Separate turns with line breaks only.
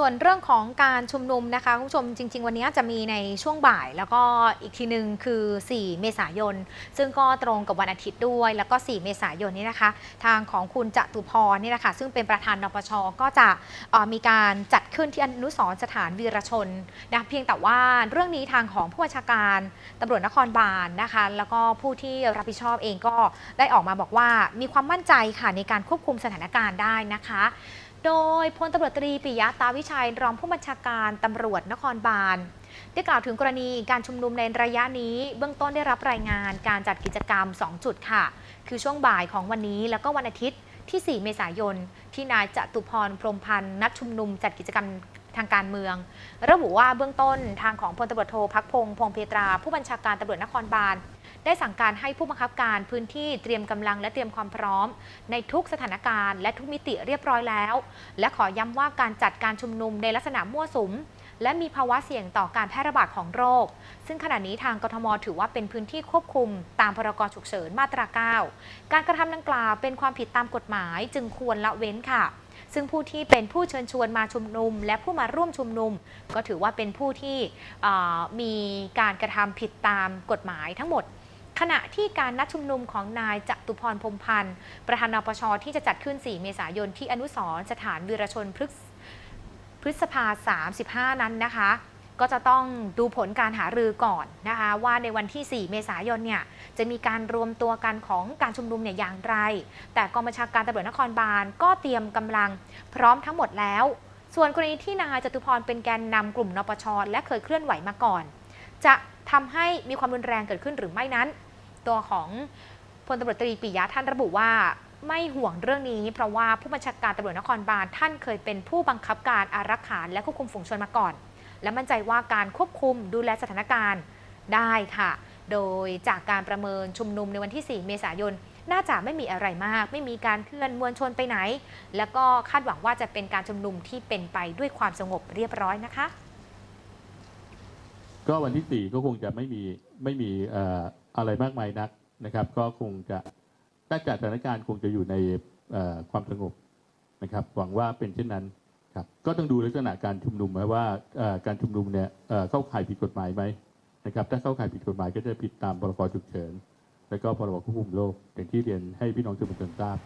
ส่วนเรื่องของการชุมนุมนะคะคุณผู้ชมจริง ๆ วันนี้จะมีในช่วงบ่าย แล้วก็อีกทีหนึ่งคือ 4 เมษายน ซึ่งก็ตรงกับวันอาทิตย์ด้วย แล้วก็ 4 เมษายนนี้นะคะ ทางของคุณจตุพรนี่นะคะซึ่งเป็นประธานนปชก็จะมีการจัดขึ้นที่อนุสรสถานวีรชนนะเพียงแต่ว่าเรื่องนี้ทางของผู้บัญชาการตำรวจนครบาลนะคะแล้วก็ผู้ที่รับผิดชอบเองก็ได้ออกมาบอกว่ามีความมั่นใจค่ะในการควบคุมสถานการณ์ได้นะคะ โดยพลตำรวจตรีปิยะตาวิชัยรองผู้บัญชาการตำรวจนครบาลได้กล่าวถึงกรณีการชุมนุมในระยะนี้ เบื้องต้นได้รับรายงานการจัดกิจกรรม 2 จุดค่ะ คือช่วงบ่ายของวันนี้แล้วก็วันอาทิตย์ที่ 4 เมษายน ที่นายจตุพรพรมพันธ์นัดชุมนุมจัดกิจกรรมทางการเมือง ระบุว่าเบื้องต้นทางของพลตำรวจโทพักพงษ์พงเพตรา ผู้บัญชาการตำรวจนครบาล ได้สั่งการให้ผู้บังคับการพื้นที่เตรียมกำลังและเตรียมความพร้อม ในทุกสถานการณ์และทุกมิติเรียบร้อยแล้ว และขอย้ำว่าการจัดการชุมนุมในลักษณะมั่วสุม และมีภาวะเสี่ยงต่อการแพร่ระบาดของโรค ซึ่งขณะนี้ทางกทมถือว่าเป็นพื้นที่ควบคุม ตามพรกฉุกเฉินมาตรา 9 การกระทำดังกล่าวเป็นความผิดตามกฎหมาย จึงควรละเว้นค่ะซึ่งผู้ที่เป็นผู้เชิญชวนมาชุมนุม และผู้มาร่วมชุมนุม ก็ถือว่าเป็นผู้ที่มีการกระทำผิดตามกฎหมายทั้งหมด ขณะที่การนัดชุมนุมของนายจตุพรพรมพันธ์ ประธานนปชที่จะจัดขึ้น 4 เมษายนที่อนุสรสถานวีรชนพฤษพฤษภา 35 นั้นนะคะ ก็จะต้องดูผลการหารือก่อนนะคะ ว่าในวันที่ 4 เมษายนเนี่ยจะมีการรวมตัวกันของการชุมนุมเนี่ยอย่างไร แต่กองบัญชาการตำรวจนครบาลก็เตรียมกำลังพร้อมทั้งหมดแล้ว ส่วนกรณีที่นายจตุพรเป็นแกนนำกลุ่มนปชและเคยเคลื่อนไหวมาก่อน จะทำให้มีความรุนแรงเกิดขึ้นหรือไม่นั้น ตัวของพลตำรวจตรีปิยะท่านระบุว่าไม่ห่วงเรื่องนี้ เพราะว่าผู้บัญชาการตำรวจนครบาลท่านเคยเป็นผู้บังคับการอารักขาและควบคุมฝูงชนมาก่อน และมั่นใจว่าการควบคุมดูแลสถานการณ์ได้ค่ะ โดยจากการประเมินชุมนุมในวันที่ 4 เมษายน น่าจะไม่มีอะไรมาก ไม่มีการเคลื่อนมวลชนไปไหน แล้วก็คาดหวังว่าจะเป็นการชุมนุมที่เป็นไปด้วยความสงบเรียบร้อยนะคะ
ก็วันที่สี่ก็คงจะไม่มีไม่มีอะไรมากมายนักนะครับ ก็คงจะถ้าจัดสถานการณ์คงจะอยู่ในความสงบนะครับ หวังว่าเป็นเช่นนั้นครับก็ต้องดูลักษณะการชุมนุมว่าการชุมนุมเนี่ยเข้าข่ายผิดกฎหมายไหมนะครับถ้าเข้าข่ายผิดกฎหมายก็จะผิดตามพรกฉุกเฉิน แล้วก็พรบควบคุมโรคอย่างที่เรียนให้พี่น้องสื่อมวลชนทราบ